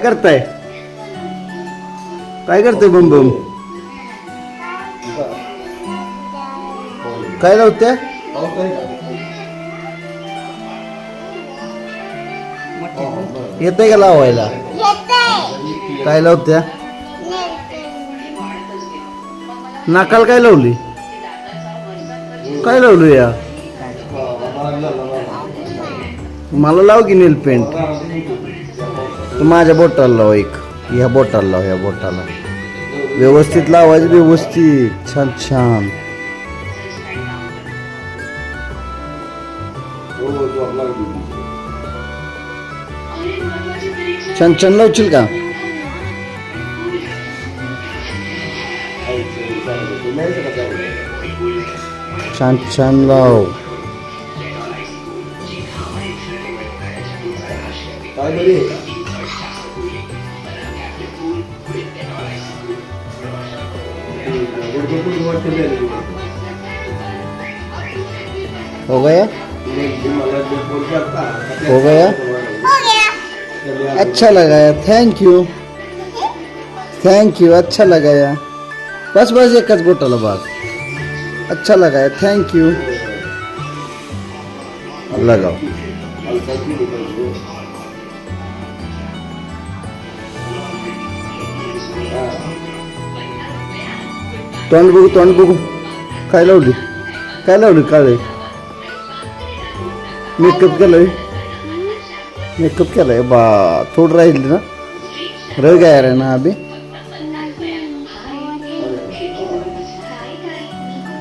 काय करताय? काय करतोय बम बम? काय लावत्या? येतंय का लावायला? काय लावत्या? नाकाल काय लावली? काय लावलू या? मला लाव की नेल पेंट. तू माझ्या बोटाला लाव एक. ह्या बोटाला लाव ह्या बोटाला. व्यवस्थित लावायचं व्यवस्थित. छान छान. छान छान लावशील का? छान छान लाव. हो। गया? हो गया? अच्छा लगाया थैंक यू थैंक यू अच्छा लगाया बस बस एकच बोटाला बात। अच्छा लगाया थैंक यू लगाओ तोंड बघू तोंड बघू काय लावली? काय लावली काळे? मेकअप केलाय? मेकअप केलाय? बा थोडं राहील ना? रह गाय रे ना अभि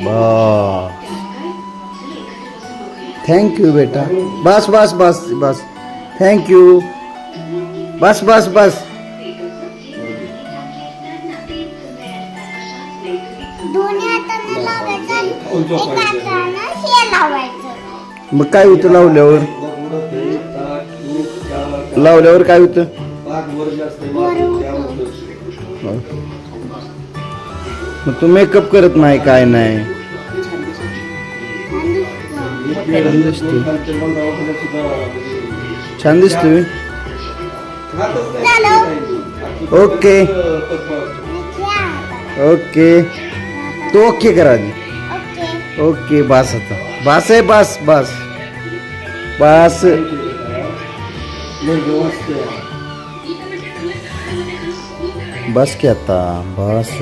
बा. थँक्यू यू बेटा. बस बस बस बस. थैंक यू बस बस बस. मग काय होतं लावल्यावर? लावल्यावर काय होतं? मग तू मेकअप करत नाही काय नाही? छान दिसते दिसतोय ओके. ओके. तू ओके करा ओके. ओके बस आता. बस आहे बस बस. बस. बस की आता बस.